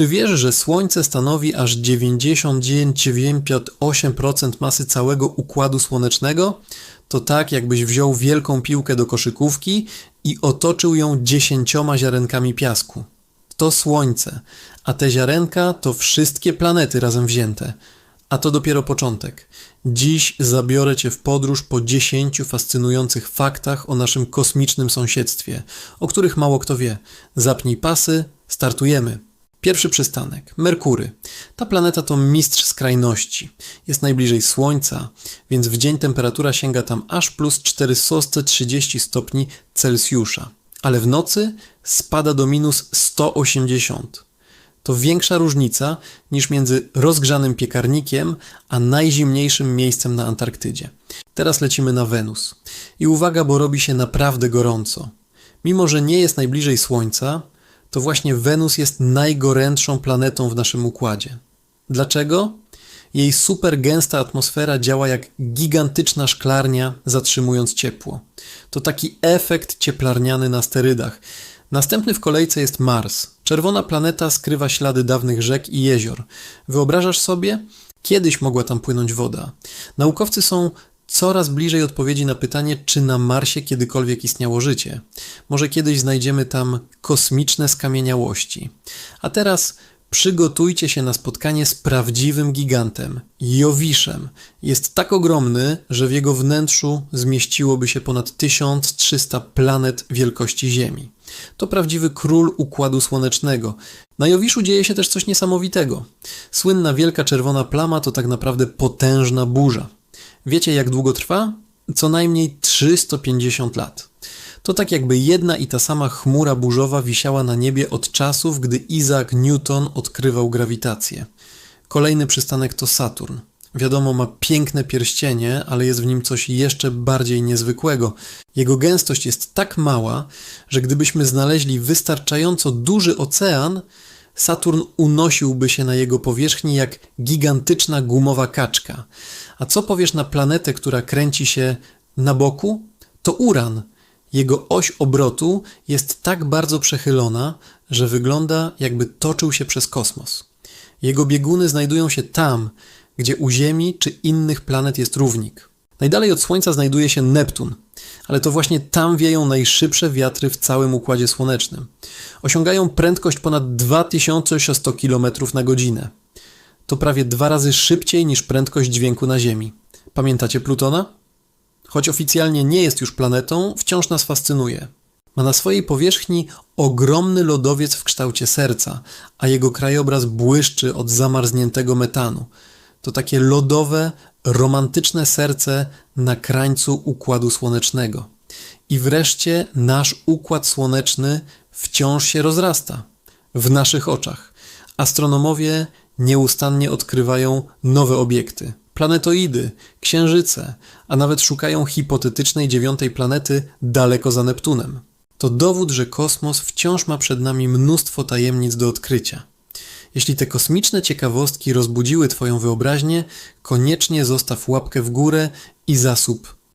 Czy wiesz, że Słońce stanowi aż 99,8% masy całego układu słonecznego? To tak, jakbyś wziął wielką piłkę do koszykówki i otoczył ją dziesięcioma ziarenkami piasku. To Słońce, a te ziarenka to wszystkie planety razem wzięte. A to dopiero początek. Dziś zabiorę Cię w podróż po dziesięciu fascynujących faktach o naszym kosmicznym sąsiedztwie, o których mało kto wie. Zapnij pasy, startujemy. Pierwszy przystanek Merkury. Ta planeta to mistrz skrajności. Jest najbliżej Słońca, więc w dzień temperatura sięga tam aż plus 430 stopni Celsjusza, ale w nocy spada do minus 180. To większa różnica niż między rozgrzanym piekarnikiem a najzimniejszym miejscem na Antarktydzie. Teraz lecimy na Wenus. I uwaga, bo robi się naprawdę gorąco. Mimo, że nie jest najbliżej Słońca, to właśnie Wenus jest najgorętszą planetą w naszym układzie. Dlaczego? Jej super gęsta atmosfera działa jak gigantyczna szklarnia, zatrzymując ciepło. To taki efekt cieplarniany na sterydach. Następny w kolejce jest Mars. Czerwona planeta skrywa ślady dawnych rzek i jezior. Wyobrażasz sobie? Kiedyś mogła tam płynąć woda. Naukowcy są coraz bliżej odpowiedzi na pytanie, czy na Marsie kiedykolwiek istniało życie. Może kiedyś znajdziemy tam kosmiczne skamieniałości. A teraz przygotujcie się na spotkanie z prawdziwym gigantem, Jowiszem. Jest tak ogromny, że w jego wnętrzu zmieściłoby się ponad 1300 planet wielkości Ziemi. To prawdziwy król układu słonecznego. Na Jowiszu dzieje się też coś niesamowitego. Słynna wielka czerwona plama to tak naprawdę potężna burza. Wiecie, jak długo trwa? Co najmniej 350 lat. To tak jakby jedna i ta sama chmura burzowa wisiała na niebie od czasów, gdy Isaac Newton odkrywał grawitację. Kolejny przystanek to Saturn. Wiadomo, ma piękne pierścienie, ale jest w nim coś jeszcze bardziej niezwykłego. Jego gęstość jest tak mała, że gdybyśmy znaleźli wystarczająco duży ocean, Saturn unosiłby się na jego powierzchni jak gigantyczna gumowa kaczka. A co powiesz na planetę, która kręci się na boku? To Uran. Jego oś obrotu jest tak bardzo przechylona, że wygląda jakby toczył się przez kosmos. Jego bieguny znajdują się tam, gdzie u Ziemi czy innych planet jest równik. Najdalej od Słońca znajduje się Neptun, ale to właśnie tam wieją najszybsze wiatry w całym Układzie Słonecznym. Osiągają prędkość ponad 2100 km na godzinę. To prawie dwa razy szybciej niż prędkość dźwięku na Ziemi. Pamiętacie Plutona? Choć oficjalnie nie jest już planetą, wciąż nas fascynuje. Ma na swojej powierzchni ogromny lodowiec w kształcie serca, a jego krajobraz błyszczy od zamarzniętego metanu. To takie lodowe, romantyczne serce na krańcu układu słonecznego. I wreszcie nasz układ słoneczny wciąż się rozrasta w naszych oczach. Astronomowie nieustannie odkrywają nowe obiekty, planetoidy, księżyce, a nawet szukają hipotetycznej dziewiątej planety daleko za Neptunem. To dowód, że kosmos wciąż ma przed nami mnóstwo tajemnic do odkrycia. Jeśli te kosmiczne ciekawostki rozbudziły Twoją wyobraźnię, koniecznie zostaw łapkę w górę i zasób